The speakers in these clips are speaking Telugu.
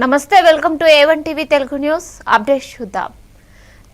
నమస్తే welcome to A one TV Telugu news. Update చూద్దాం.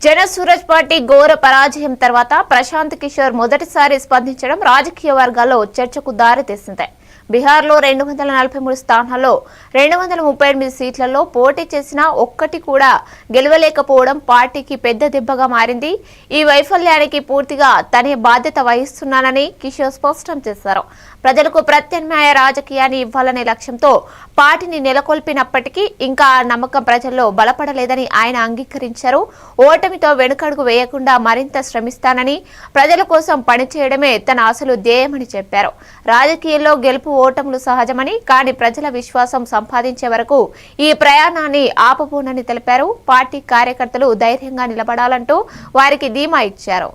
జన సూరజ్ పార్టీ ఘోర పరాజయం తర్వాత ప్రశాంత్ కిషోర్ మొదటిసారి స్పందించడం రాజకీయ వర్గాల్లో చర్చకు దారితీసింది. బీహార్లో రెండు వందల నలభై మూడు స్థానాల్లో రెండు వందల ముప్పై ఎనిమిది సీట్లలో పోటీ చేసిన ఒక్కటి కూడా గెలవలేకపోవడం పార్టీకి పెద్ద దెబ్బగా మారింది. ఈ వైఫల్యానికి పూర్తిగా తనే బాధ్యత వహిస్తున్నానని కిషోర్ స్పష్టం చేశారు. ప్రజలకు ప్రత్యామ్నాయ రాజకీయాన్ని ఇవ్వాలనే లక్ష్యంతో పార్టీని నెలకొల్పినప్పటికీ ఇంకా ఆ నమ్మకం ప్రజల్లో బలపడలేదని ఆయన అంగీకరించారు. ఓటమితో వెనుకడుగు వేయకుండా మరింత శ్రమిస్తానని ప్రజల కోసం పనిచేయడమే తన అసలు ధ్యేయమని చెప్పారు. రాజకీయాల్లో గెలుపు ఓటములు సహజమని కానీ ప్రజల విశ్వాసం సంపాదించే వరకు ఈ ప్రయాణాన్ని ఆపబోనని తెలిపారు. పార్టీ కార్యకర్తలు ధైర్యంగా నిలబడాలంటూ వారికి ధీమా ఇచ్చారు.